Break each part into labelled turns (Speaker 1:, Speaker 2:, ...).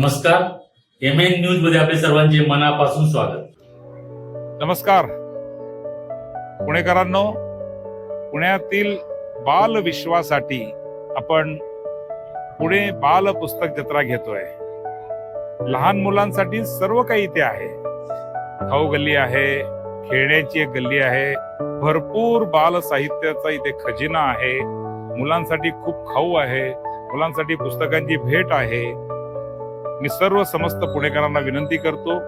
Speaker 1: नमस्कार. M N न्यूजमध्ये आपले सर्वांचे मनापासून स्वागत.
Speaker 2: नमस्कार. पुणेकरांनो पुण्यातील बाल विश्वासाठी आपण पुणे बाल पुस्तक जत्रा घेतोय. लहान मुलांसाठी सर्व काही इथे आहे. खाऊ गल्ली आहे खेळण्याची एक गल्ली आहे. भरपूर बाल साहित्याचा इथे खजिना आहे. मुलांसाठी खूप खाऊ आहे. मुलांसाठी पुस्तकांची भेट आहे. मी सर्व समस्त पुणेकरांना विनंती करतो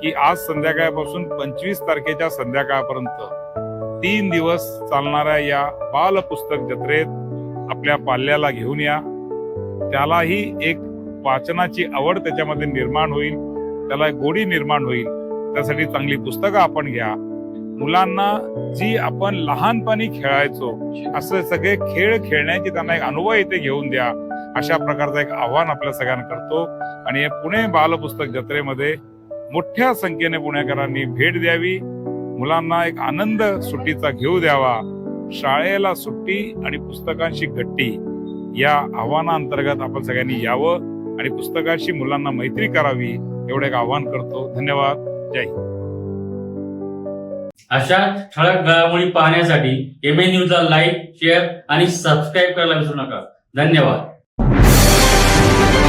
Speaker 2: की आज संध्याकाळपासून पंचवीस तारखेच्या संध्याकाळपर्यंत तीन दिवस चालणाऱ्या या बालपुस्तक जत्रेत आपल्या पाल्याला घेऊन या. त्यालाही एक वाचनाची आवड त्याच्यामध्ये निर्माण होईल त्याला एक गोडी निर्माण होईल. त्यासाठी चांगली पुस्तकं आपण घ्या. मुलांना जी आपण लहानपणी खेळायचो असे सगळे खेळ खेळण्याची त्यांना एक अनुभव इथे घेऊन द्या. अशा प्रकारचं एक आव्हान आपल्या सगळ्यांना करतो. आणि हे पुणे बालपुस्तक जत्रेमध्ये मोठ्या संख्येने पुणेकरांनी भेट द्यावी. मुलांना एक आनंद सुट्टीचा घेऊ द्यावा. शाळेला सुट्टी आणि पुस्तकांशी गट्टी या आव्हानाअंतर्गत आपण सगळ्यांनी यावं आणि पुस्तकांशी मुलांना मैत्री करावी एवढं एक आव्हान करतो. धन्यवाद. जय हिंद.
Speaker 1: अशा ठळक घडामोडी पाहण्यासाठी एम ए न्यूजला लाईक शेअर आणि सबस्क्राईब करायला विसरू नका. धन्यवाद. Thank you.